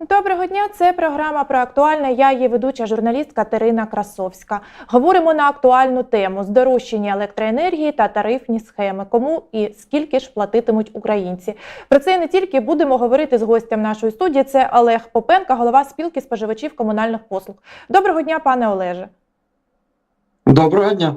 Доброго дня, це програма про актуальне. Я її ведуча журналіст Катерина Красовська. Говоримо на актуальну тему здорожчання електроенергії та тарифні схеми. Кому і скільки ж платитимуть українці? Про це не тільки будемо говорити з гостем нашої студії. Це Олег Попенка, голова спілки споживачів комунальних послуг. Доброго дня, пане Олеже. Доброго дня.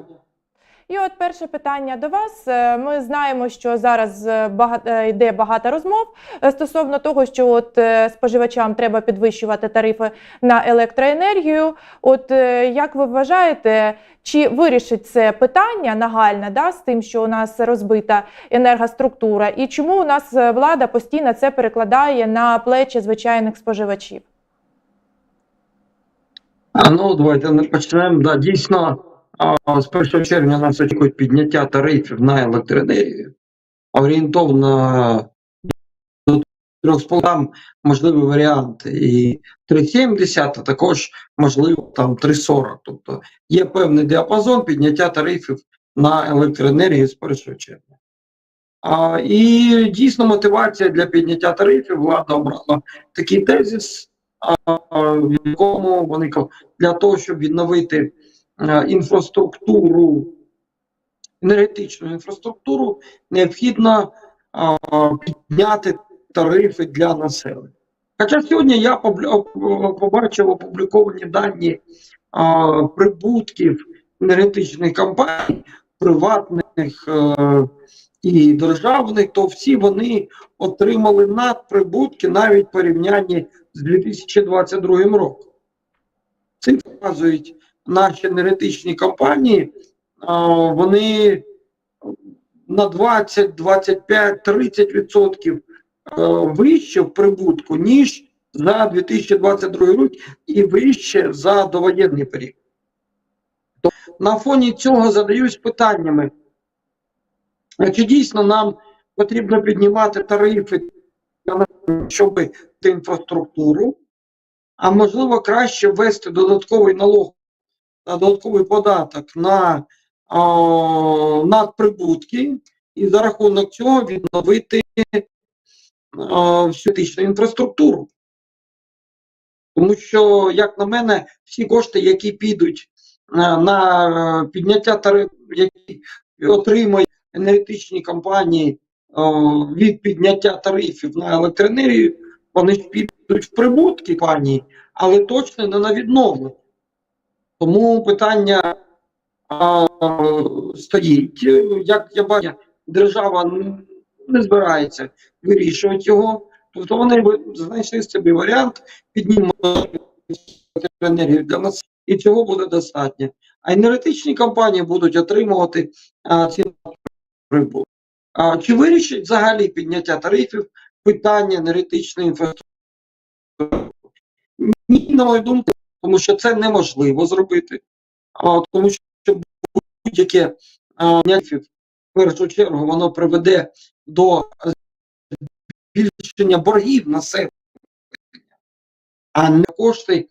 І от перше питання до вас. Е, Ми знаємо, що зараз е, бага- е, йде багато розмов стосовно того, що от споживачам треба підвищувати тарифи на електроенергію. От як ви вважаєте, чи вирішить це питання нагальне да, з тим, що у нас розбита енергоструктура, і чому у нас влада постійно це перекладає на плечі звичайних споживачів? А ну давайте не почнемо. Да, дійсно, з 1 червня нас очікують підняття тарифів на електроенергію. Орієнтовно до 3,5 там можливий варіант і 3,70, а також можливо там 3,40. Тобто є певний діапазон підняття тарифів на електроенергію з 1 червня. А, і дійсно мотивація для підняття тарифів влада обрала такий тезис, а, в якому вони для того, щоб відновити інфраструктуру, енергетичну інфраструктуру, необхідно підняти тарифи для населення. Хоча сьогодні я побачив опубліковані дані прибутків енергетичних компаній, приватних е, і державних, то всі вони отримали надприбутки навіть порівнянні з 2022 роком. Це показують наші енергетичні компанії, вони на 20, 25, 30 відсотків е, вище в прибутку, ніж за 2022 рік і вище за довоєнний період. То на фоні цього задаюсь питаннями, чи дійсно нам потрібно піднімати тарифи, щоб інфраструктуру, а можливо краще ввести додатковий налог додатковий податок на надприбутки і за рахунок цього відновити всю етичну інфраструктуру. Тому що, як на мене, всі кошти, які підуть на е, підняття тарифів, які отримують енергетичні компанії від підняття тарифів на електроенергію, вони ж підуть в прибутки компанії, але точно не на відновлення. Тому питання а, стоїть. Як я бачу, держава не збирається вирішувати його. Тобто вони знайшли собі варіант піднімати енергію для нас, і цього буде достатньо. А енергетичні компанії будуть отримувати а, ці прибутки. А, чи вирішить взагалі підняття тарифів питання енергетичної інфраструктури? Ні, на мою думку, тому що це неможливо зробити. А, тому що будь-яке в першу чергу воно приведе до збільшення боргів населення, а не кошти.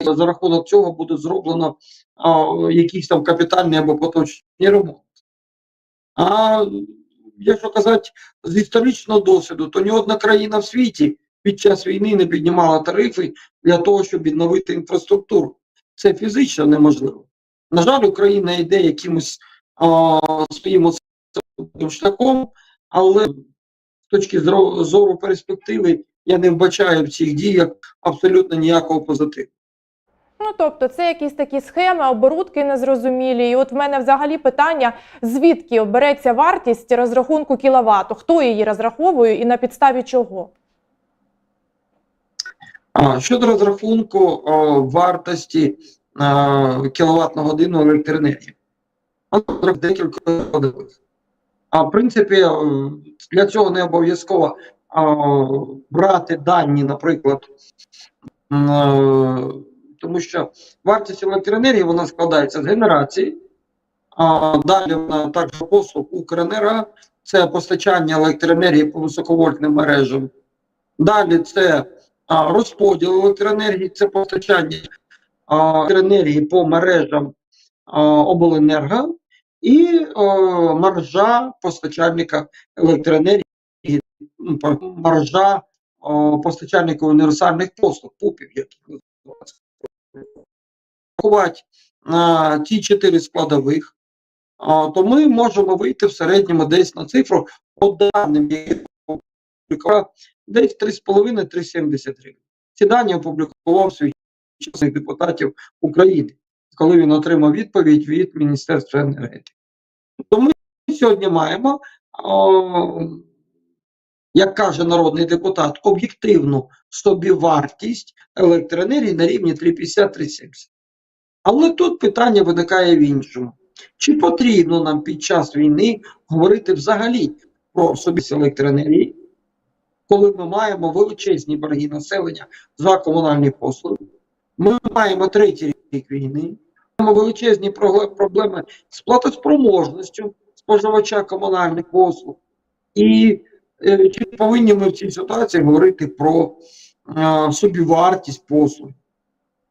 За рахунок цього буде зроблено а, якийсь там капітальний або поточний ремонт. А якщо казати з історичного досвіду, то ні одна країна в світі під час війни не піднімала тарифи для того, щоб відновити інфраструктуру. Це фізично неможливо. На жаль, Україна йде якимось а, своїм шляхом, але з точки зору перспективи я не вбачаю в цих діях абсолютно ніякого позитиву. Ну, тобто, це якісь такі схеми, оборудки незрозумілі. І от в мене взагалі питання: звідки береться вартість розрахунку кіловату? Хто її розраховує і на підставі чого? Щодо розрахунку вартості кіловат на годину електроенергії, декілька подивилися. А в принципі, для цього не обов'язково брати дані, наприклад, тому що вартість електроенергії вона складається з генерації, а далі вона також послуг Укренерго, це постачання електроенергії по високовольтним мережам. Далі це розподіл електроенергії, це постачання електроенергії по мережам обленерго і а, маржа постачальника електроенергії, м, маржа о, універсальних послуг, ПУПів, як їх називають. Рахувати ті чотири складових, то ми можемо вийти в середньому десь на цифру по даним, які опублікував, десь 3,5-3,70 гривень. Ці дані опублікував свій часних депутатів України, коли він отримав відповідь від Міністерства енергетики. То ми сьогодні маємо, о, як каже народний депутат, об'єктивну собівартість електроенергії на рівні 3,50-3,70. Але тут питання виникає в іншому. Чи потрібно нам під час війни говорити взагалі про собівартість електроенергії, коли ми маємо величезні борги населення за комунальні послуги? Ми маємо третій рік війни, маємо величезні проблеми з платоспроможністю споживача комунальних послуг. І е, чи повинні ми в цій ситуації говорити про е, собівартість послуг?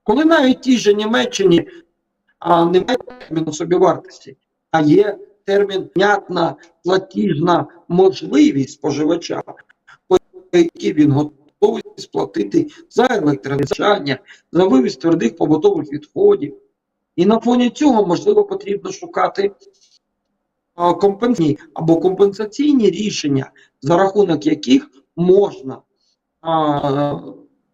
Коли навіть тій же Німеччині а, немає терміну собівартості, а є термін внятна платіжна можливість споживача, по якій він готовий сплатити за електроенергія, за вивіз твердих побутових відходів. І на фоні цього, можливо, потрібно шукати компенсаційні або компенсаційні рішення, за рахунок яких можна а,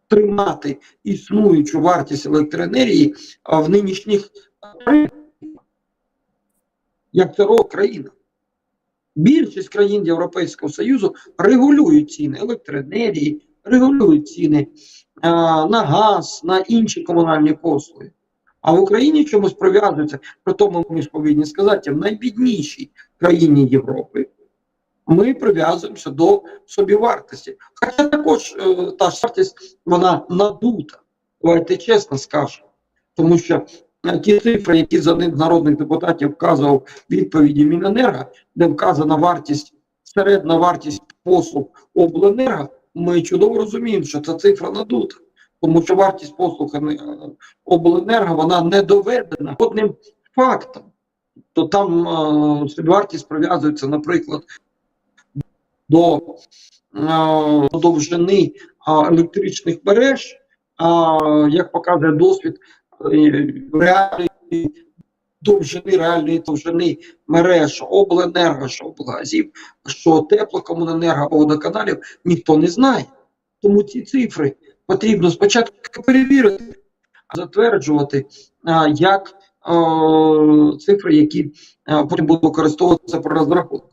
тримати існуючу вартість електроенергії в нинішніх як це робить країна. Більшість країн Європейського Союзу регулюють ціни електроенергії, регулюють ціни а, на газ, на інші комунальні послуги. А в Україні чомусь прив'язується, при тому ми ж повинні сказати, в найбіднішій країні Європи ми прив'язуємося до собівартості. Хоча також е, та ж вартість вона надута. Давайте чесно скажемо. Тому що е, ті цифри, які за ним народних депутатів вказував відповіді Міненерго, де вказана вартість, середня вартість послуг обленерго, ми чудово розуміємо, що ця цифра надута. Тому що вартість послуг е, обленерго вона не доведена одним фактом. То там е, собівартість прив'язується, наприклад, до е, довжини електричних мереж, а, як показує досвід реальної довжини, реальної довжини мереж обленерго, що облгазів, що теплокомуненерго або водоканалів, ніхто не знає. Тому ці цифри потрібно спочатку перевірити, а затверджувати як цифри, які потім будуть використовуватися при розрахунку.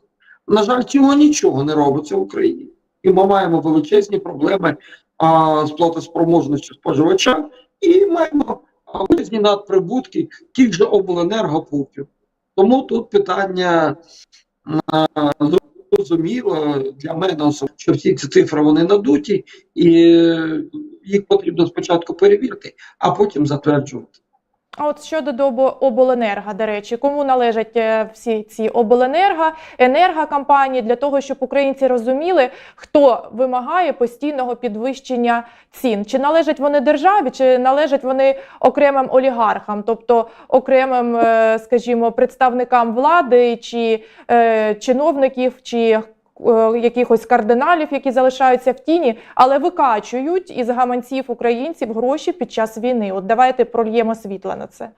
На жаль, цього нічого не робиться в Україні. І ми маємо величезні проблеми а, з платоспроможністю споживача, і маємо величезні надприбутки тих же обленергопупів. Тому тут питання зрозуміло для мене, що всі ці цифри вони надуті, і е, їх потрібно спочатку перевірити, а потім затверджувати. А от щодо обленерго, до речі, кому належать е, всі ці обленерго, енергокомпанії для того, щоб українці розуміли, хто вимагає постійного підвищення цін? Чи належать вони державі, чи належать вони окремим олігархам, тобто окремим, е, скажімо, представникам влади, чи е, чиновників, чи якихось кардиналів, які залишаються в тіні, але викачують із гаманців українців гроші під час війни. От давайте прольємо світло на це.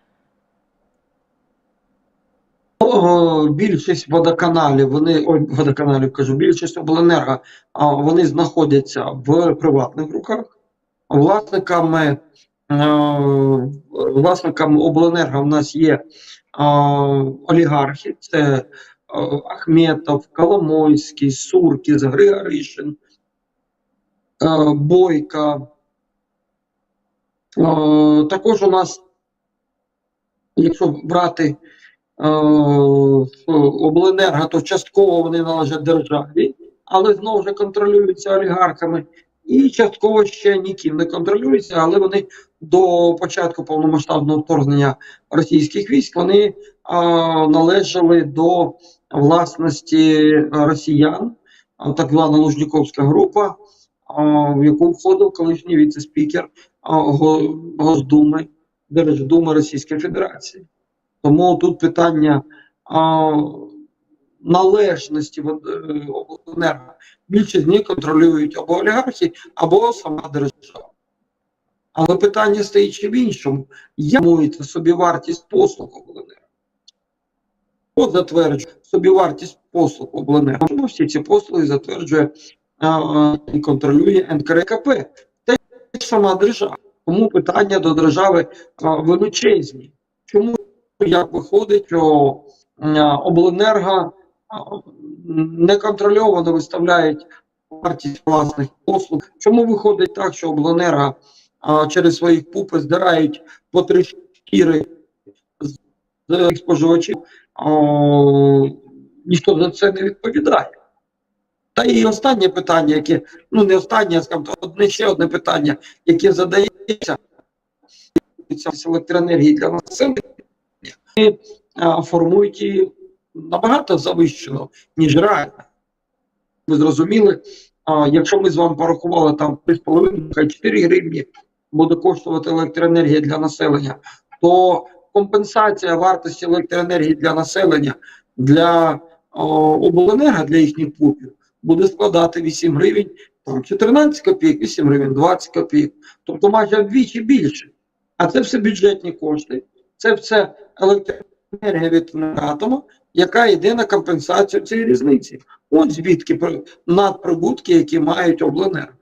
Більшість водоканалів, вони ой, водоканалів кажу, більшість обленерго, вони знаходяться в приватних руках. Власниками, е, власниками обленерго в нас є олігархи, це е, Ахметов, Коломойський, Суркіс, Григоришин, е, Бойка. Е, також у нас, якщо брати е, обленерго, то частково вони належать державі, але знову ж контролюються олігархами. І частково ще ніким не контролюються, але вони до початку повномасштабного вторгнення російських військ вони а, належали до власності росіян, а, так звана Лужніковська група, а, в яку входив колишній віце-спікер Госдуми, Держдуми Російської Федерації. Тому тут питання а, належності е, обленерго більшість з контролюють або олігархи, або сама держава. Але питання стоїть ще в іншому. Як формується собівартість послуг обленерго? Хто затверджує собівартість послуг обленерго? Чому всі ці послуги затверджує і контролює НКРКП? Та й сама держава. Тому питання до держави величезні. Чому як виходить, що обленерго неконтрольовано виставляють вартість власних послуг? Чому виходить так, що обленерго через своїх пупи здирають по три шкіри з споживачів? ніхто за це не відповідає. Та і останнє питання, яке, ну не останнє, а одне ще одне питання, яке задається електроенергії для населення, і формують її набагато завищено, ніж реально. Ви зрозуміли, а, якщо ми з вами порахували там 3,5, хай 4 гривні буде коштувати електроенергія для населення, то компенсація вартості електроенергії для населення для о, обленерго, для їхніх пупів, буде складати 8 гривень, там 14 копійок, 8 гривень, 20 копійок, тобто майже вдвічі більше. А це все бюджетні кошти, це все електроенергія від атома, яка йде на компенсацію цієї різниці. От звідки при- надприбутки, які мають обленерго.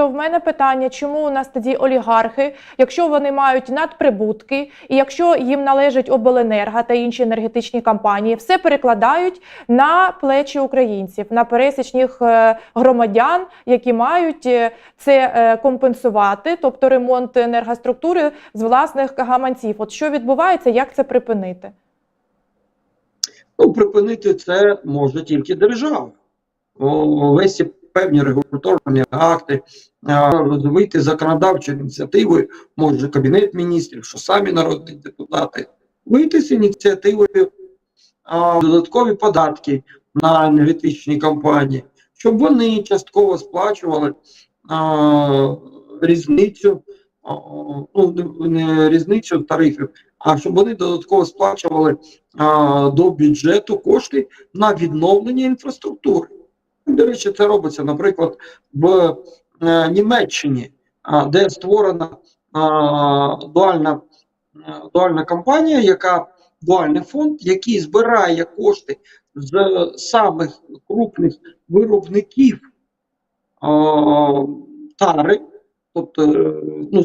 То в мене питання, чому у нас тоді олігархи, якщо вони мають надприбутки, і якщо їм належить обленерго та інші енергетичні компанії, все перекладають на плечі українців, на пересічних е, громадян, які мають е, це е, компенсувати, тобто ремонт енергоструктури з власних гаманців. От що відбувається, як це припинити? Ну, припинити це може тільки держава. Весь певні регуляторні акти, розвити законодавчою ініціативою, може Кабінет міністрів, що самі народні депутати, вийти з ініціативою додаткові податки на енергетичні компанії, щоб вони частково сплачували різницю, ну, не різницю тарифів, а щоб вони додатково сплачували а, до бюджету кошти на відновлення інфраструктури. До речі, це робиться, наприклад, в е, Німеччині, де створена дуальна, е, дуальна компанія, яка дуальний фонд, який збирає кошти з самих крупних виробників тари, тобто е, ну,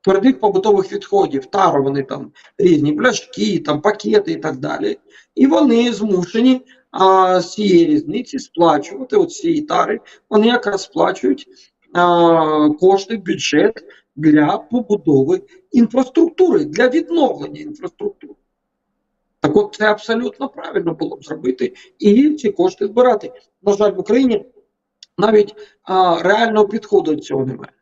твердих побутових відходів, тару вони там різні пляшки, там пакети і так далі. І вони змушені а, з цієї різниці сплачувати от цієї тари, вони якраз сплачують а, кошти бюджет для побудови інфраструктури, для відновлення інфраструктури. Так от це абсолютно правильно було б зробити і ці кошти збирати. На жаль, в Україні навіть а, реального підходу до цього немає.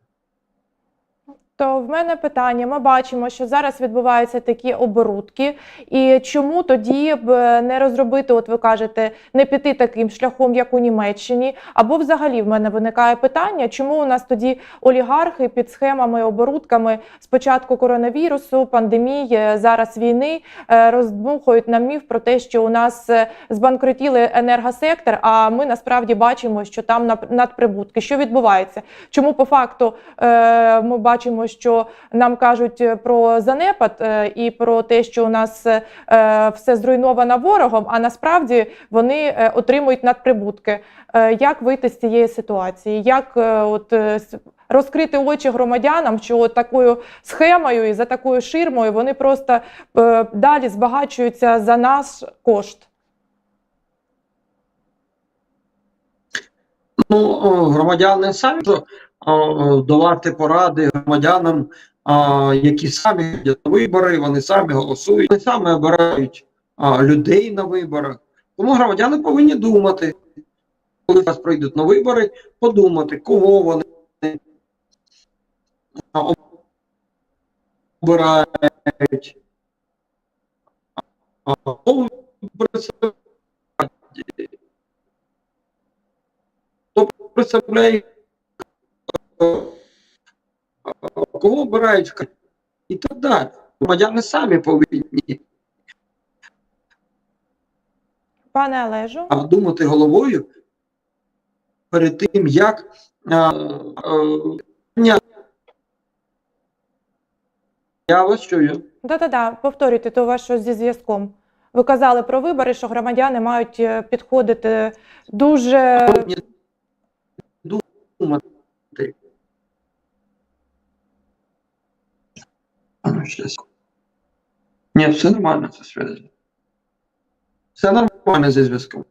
То в мене питання: ми бачимо, що зараз відбуваються такі оборудки, і чому тоді б е, не розробити, от ви кажете, не піти таким шляхом, як у Німеччині? Або взагалі в мене виникає питання, чому у нас тоді олігархи під схемами, оборудками спочатку коронавірусу, пандемії, зараз війни е, роздмухують нам міф про те, що у нас е, збанкрутіли енергосектор, а ми насправді бачимо, що там надприбутки. Що відбувається? Чому по факту е, ми бачимо, що нам кажуть е, про занепад е, і про те, що у нас е, все зруйновано ворогом, а насправді вони отримують надприбутки. Як вийти з цієї ситуації? Як от розкрити очі громадянам, що от такою схемою і за такою ширмою вони просто далі збагачуються за наш кошт? Ну, громадяни самі давати поради громадянам, які самі ходять на вибори, вони самі голосують, вони самі обирають людей на виборах. Тому громадяни повинні думати, коли вас прийдуть на вибори, подумати, кого вони обирають. Хто представляє е, кого обирають в і так далі. Громадяни самі повинні Пане Олежу, а думати головою перед тим, як а, а, я вас чую. да-да-да, повторюйте, то у вас щось зі зв'язком. Ви казали про вибори, що громадяни мають е, підходити дуже думати. А ну. Ні, все нормально зі зв'язком. Все нормально зі зв'язком.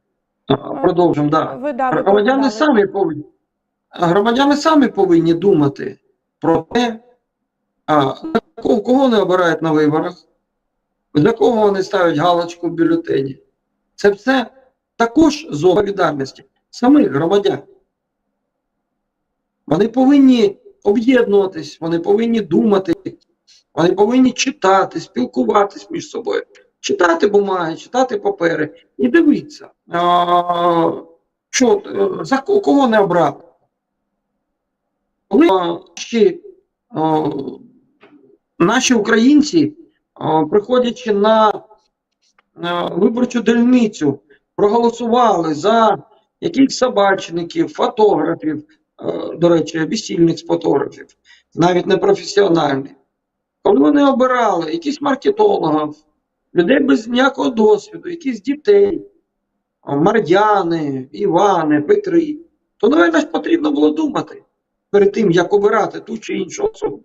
Продовжимо, так. Да. да, Громадяни самі повинні. Громадяни самі повинні думати про те, а, кого, кого вони обирають на виборах, за кого вони ставлять галочку в бюлетені. Це все також зона відповідальності самих громадян. Вони повинні об'єднуватись, вони повинні думати, вони повинні читати, спілкуватись між собою, читати бумаги, читати папери і дивитися, а, що, е, за кого не обрати. Коли а, ще, а, наші українці, а, приходячи на а, виборчу дільницю, проголосували за якихось собачників, фотографів, е, до речі, весільних фотографів, навіть не професіональних. Коли вони обирали якісь маркетологів, людей без ніякого досвіду, якісь дітей, а, Мар'яни, Івани, Петри, то, напевно, ж потрібно було думати перед тим, як обирати ту чи іншу особу.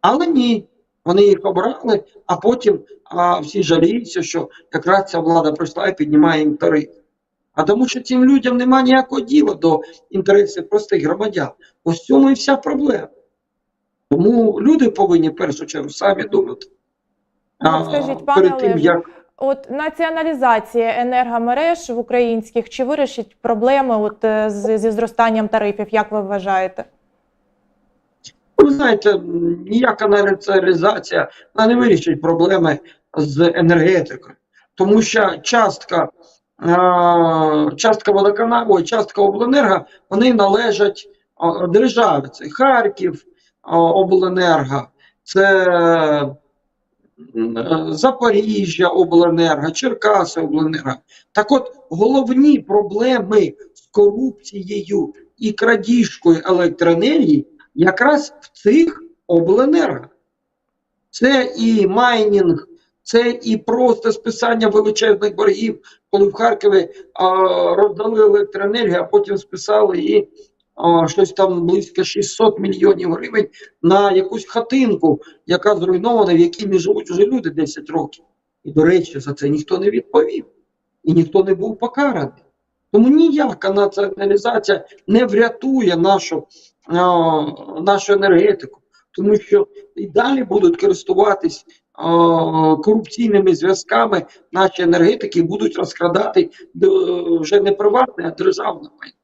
Але ні, вони їх обрали, а потім а, всі жаліються, що якраз ця влада прийшла і піднімає їм тариф. А тому що цим людям немає ніякого діла до інтересів простих громадян. Ось цьому і вся проблема. Тому люди повинні в першу чергу самі думати. Ну, скажіть, пане перед тим, як От націоналізація енергомереж в українських чи вирішить проблеми от е, з, зі зростанням тарифів, як ви вважаєте? Ви знаєте, ніяка націоналізація вона не вирішить проблеми з енергетикою, тому що частка, е, частка водоканалу частка обленерго вони належать державі. Це Харків обленерго, це е, Запоріжжя обленерго, Черкаси обленерго. Так от головні проблеми з корупцією і крадіжкою електроенергії якраз в цих обленерго. Це і майнінг, це і просто списання величезних боргів, коли в Харкові а, роздали електроенергію, а потім списали і щось там близько 600 мільйонів гривень на якусь хатинку, яка зруйнована, в якій не живуть вже люди 10 років. І, до речі, за це ніхто не відповів. І ніхто не був покараний. Тому ніяка націоналізація не врятує нашу нашу енергетику, тому що і далі будуть користуватись корупційними зв'язками наші енергетики будуть розкрадати е, вже не приватне, а державне майно.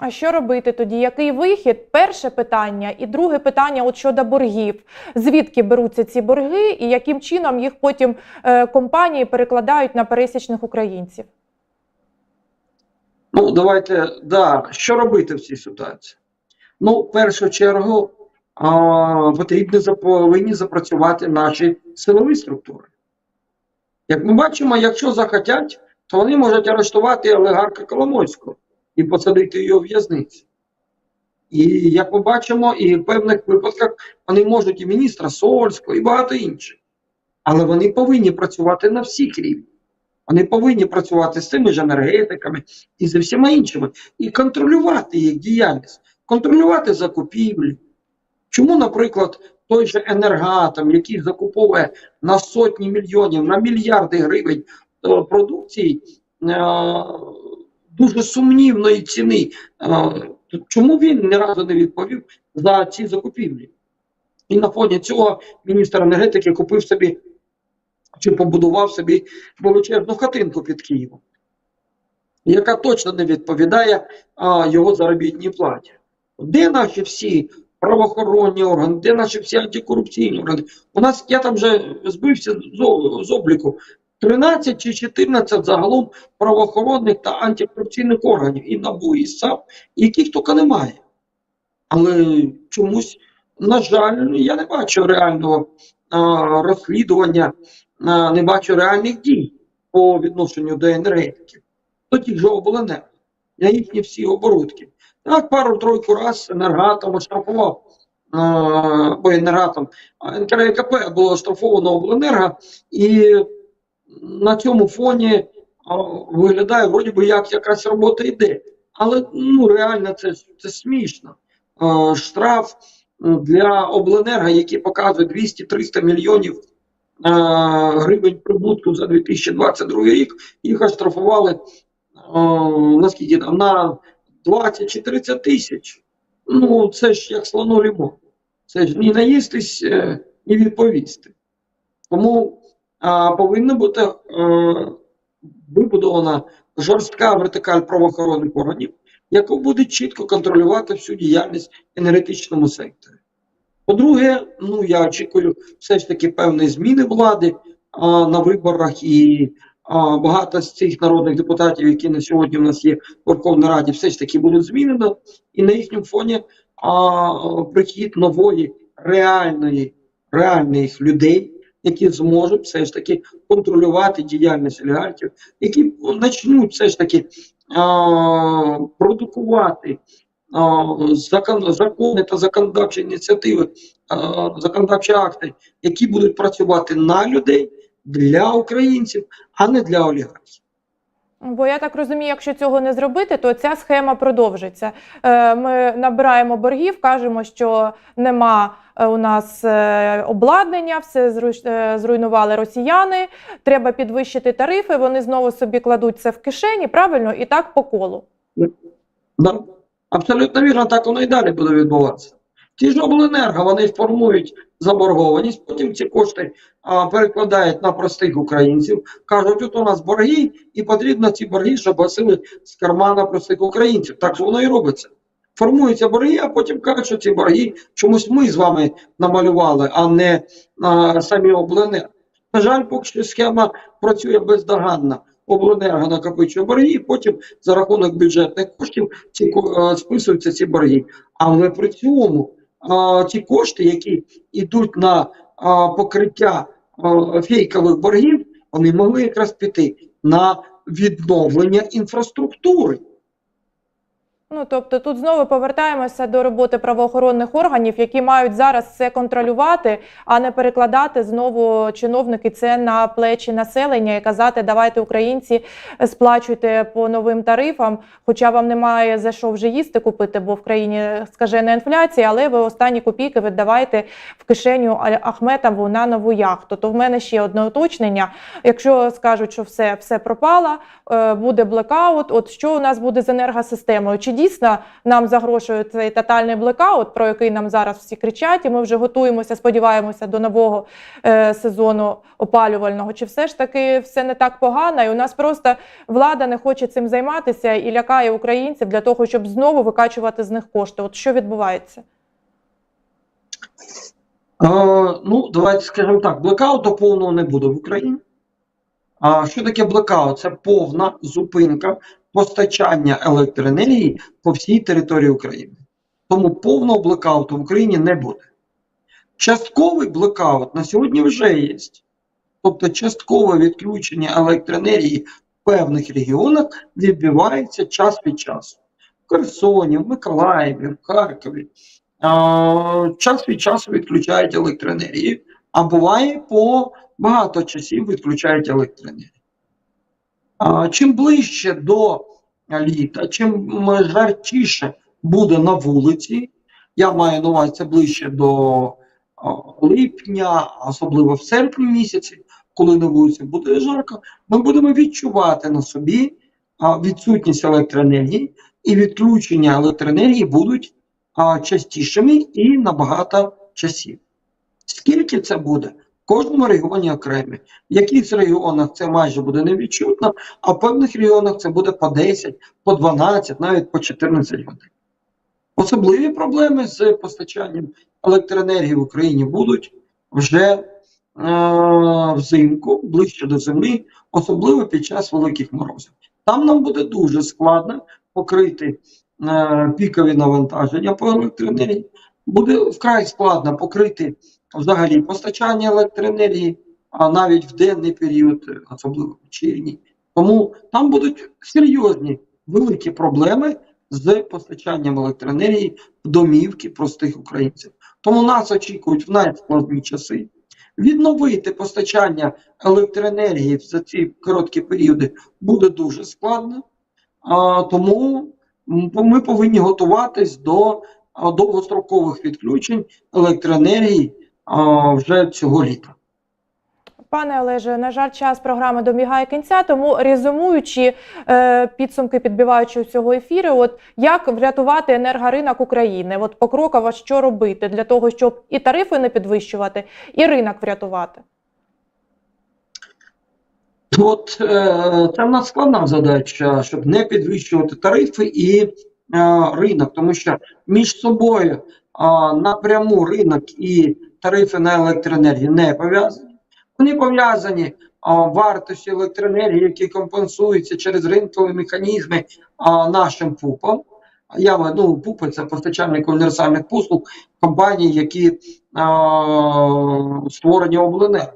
А що робити тоді? Який вихід? Перше питання, і друге питання от щодо боргів. Звідки беруться ці борги, і яким чином їх потім е, компанії перекладають на пересічних українців? Ну, давайте, да, що робити в цій ситуації? Ну, в першу чергу, а, потрібно повинні запрацювати наші силові структури. Як ми бачимо, якщо захотять, то вони можуть арештувати олігарха Коломойського і посадити його в в'язницю. І як ми бачимо, і в певних випадках вони можуть і міністра Сольського, і багато інших. Але вони повинні працювати на всіх рівнях. Вони повинні працювати з цими ж енергетиками і з всіма іншими, і контролювати їх діяльність, контролювати закупівлі. Чому, наприклад, той же енергатом, який закуповує на сотні мільйонів, на мільярди гривень е, продукції е, дуже сумнівної ціни, чому він ні разу не відповів за ці закупівлі? І на фоні цього міністр енергетики купив собі чи побудував собі величезну хатинку під Києвом, яка точно не відповідає а, його заробітній платі. Де наші всі правоохоронні органи, де наші всі антикорупційні органи? У нас я там вже збився з обліку 13 чи 14 загалом правоохоронних та антикорупційних органів і НАБУ, і САП, яких тільки немає. Але чомусь, на жаль, я не бачу реального а, розслідування, а, не бачу реальних дій. по відношенню до енергетики, до тих же обленерго, на їхні всі оборудки. Так, пару-тройку раз енергатом оштрафував, бо енергатом, НКРКП було оштрафовано обленерго, і на цьому фоні виглядає, вроді би, як якась робота йде. Але ну, реально це, це смішно. Штраф для обленерго, який показує 200-300 мільйонів гривень прибутку за 2022 рік, їх оштрафували наскільки там, на 20 чи 30 тисяч. Ну, це ж як слону лімон. Це ж ні наїстись, е, ні відповісти. Тому повинна бути е, вибудована жорстка вертикаль правоохоронних органів, яка буде чітко контролювати всю діяльність енергетичному секторі. По-друге, ну я очікую все ж таки певної зміни влади а, на виборах і багато з цих народних депутатів, які на сьогодні в нас є в Верховній Раді, все ж таки будуть змінено, і на їхньому фоні а, прихід нової реальної реальних людей, які зможуть все ж таки контролювати діяльність олігархів, які почнуть все ж таки а, продукувати а, закон, закони та законодавчі ініціативи, а, законодавчі акти, які будуть працювати на людей для українців, а не для олігархів. Бо я так розумію, якщо цього не зробити, то ця схема продовжиться. Е, Ми набираємо боргів, кажемо, що нема е, у нас е, обладнання, все зруйнували росіяни. Треба підвищити тарифи. Вони знову собі кладуть це в кишені, правильно, і так по колу. Да. Абсолютно вірно, так воно і далі буде відбуватися. Ті ж обленерго, вони формують заборгованість, потім ці кошти а, перекладають на простих українців, кажуть, от у нас борги, і потрібно ці борги, щоб гасили з кармана простих українців. Так ж воно і робиться. Формуються борги, а потім кажуть, що ці борги чомусь ми з вами намалювали, а не а, самі обленерго. На жаль, поки що схема працює бездоганно. Обленерго накопичує борги, і потім за рахунок бюджетних коштів ці е, списуються ці борги. Але при цьому е, ті кошти, які йдуть на покриття фейкових боргів, вони могли якраз піти на відновлення інфраструктури. Ну тобто тут знову повертаємося до роботи правоохоронних органів, які мають зараз це контролювати, а не перекладати знову чиновники це на плечі населення і казати, давайте українці сплачуйте по новим тарифам. Хоча вам немає за що вже їсти купити, бо в країні скажена інфляція, але ви останні копійки віддавайте в кишеню Ахметову на нову яхту. То в мене ще одне уточнення. Якщо скажуть, що все, все пропало, е, буде блекаут. От що у нас буде з енергосистемою? Чи дійсно нам загрошує цей тотальний блекаут, про який нам зараз всі кричать, і ми вже готуємося, сподіваємося до нового е, сезону опалювального? Чи все ж таки все не так погано? І у нас просто влада не хоче цим займатися і лякає українців для того, щоб знову викачувати з них кошти? От що відбувається? Е, ну, давайте скажемо так, блекауту повного не буде в Україні. А що таке блекаут? Це повна зупинка постачання електроенергії по всій території України. Тому повного блекауту в Україні не буде. Частковий блекаут на сьогодні вже є. Тобто часткове відключення електроенергії в певних регіонах відбувається час від часу. В Херсоні, в Миколаєві, в Харкові. А, час від часу відключають електроенергію, а буває по багато часів відключають електроенергію. Чим ближче до літа, чим жарчіше буде на вулиці, я маю на увазі це ближче до липня, особливо в серпні місяці, коли на вулиці буде жарко, ми будемо відчувати на собі відсутність електроенергії, і відключення електроенергії будуть частішими і на багато часів. Скільки це буде? Кожному регіоні окремі. В якихось регіонах це майже буде невідчутно, а в певних регіонах це буде по 10, по 12, навіть по 14 годин. Особливі проблеми з постачанням електроенергії в Україні будуть вже е, взимку, ближче до зими, особливо під час великих морозів. Там нам буде дуже складно покрити е, пікові навантаження по електроенергії. Буде вкрай складно покрити взагалі постачання електроенергії а навіть в денний період, особливо вечірній. Тому там будуть серйозні великі проблеми з постачанням електроенергії в домівки простих українців. Тому нас очікують в найскладні часи. Відновити постачання електроенергії за ці короткі періоди буде дуже складно. А, тому ми повинні готуватись до довгострокових відключень електроенергії вже цього літа. Пане Олеже, на жаль, час програми домігає кінця, тому резюмуючи е, підсумки, підбиваючи цього ефіру, от як врятувати енергоринок України? От покроково що робити для того, щоб і тарифи не підвищувати, і ринок врятувати? От е, це в нас складна задача, щоб не підвищувати тарифи і е, ринок, тому що між собою е, напряму ринок і тарифи на електроенергію не пов'язані. Вони пов'язані вартості електроенергії, які компенсуються через ринкові механізми нашим ПУПом. Я ну, ПУПи це постачальник універсальних послуг компаній, які е, створені обленерго.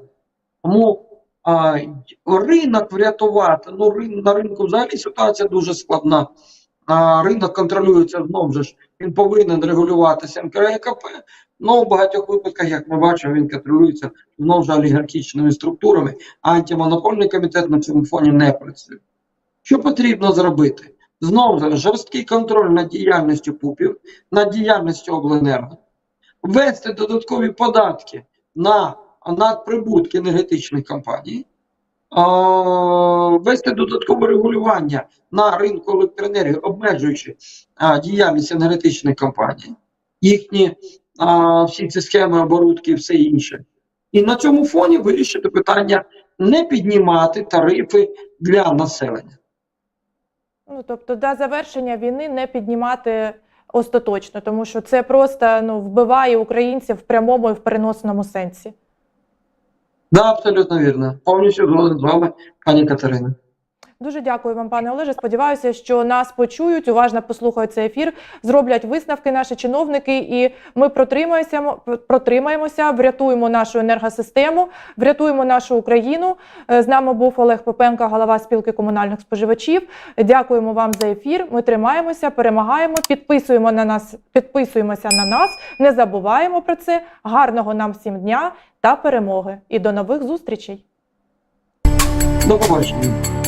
Тому а, ринок врятувати. Ну, рин, на ринку взагалі ситуація дуже складна. А, ринок контролюється знову ж, він повинен регулюватися НКРЕКП. Ну, в багатьох випадках, як ми бачимо, він контролюється знову ж олігархічними структурами, а антимонопольний комітет на цьому фоні не працює. Що потрібно зробити? Знову ж жорсткий контроль над діяльністю ПУПів, над діяльністю обленерго, ввести додаткові податки на надприбутки енергетичних компаній, ввести додаткове регулювання на ринку електроенергії, обмежуючи діяльність енергетичних компаній, їхні а, всі ці схеми оборудки і все інше. І на цьому фоні вирішити питання не піднімати тарифи для населення. Ну тобто, до завершення війни не піднімати остаточно, тому що це просто ну вбиває українців в прямому і в переносному сенсі. Да, абсолютно вірно. Повністю згоден з вами, пані Катерина. Дуже дякую вам, пане Олеже. Сподіваюся, що нас почують, уважно послухають цей ефір, зроблять висновки наші чиновники, і ми протримаємося, протримаємося, врятуємо нашу енергосистему, врятуємо нашу Україну. Е, З нами був Олег Попенко, голова спілки комунальних споживачів. Дякуємо вам за ефір. Ми тримаємося, перемагаємо, підписуємо на нас, підписуємося на нас, не забуваємо про це. Гарного нам всім дня та перемоги. І до нових зустрічей. До побачення.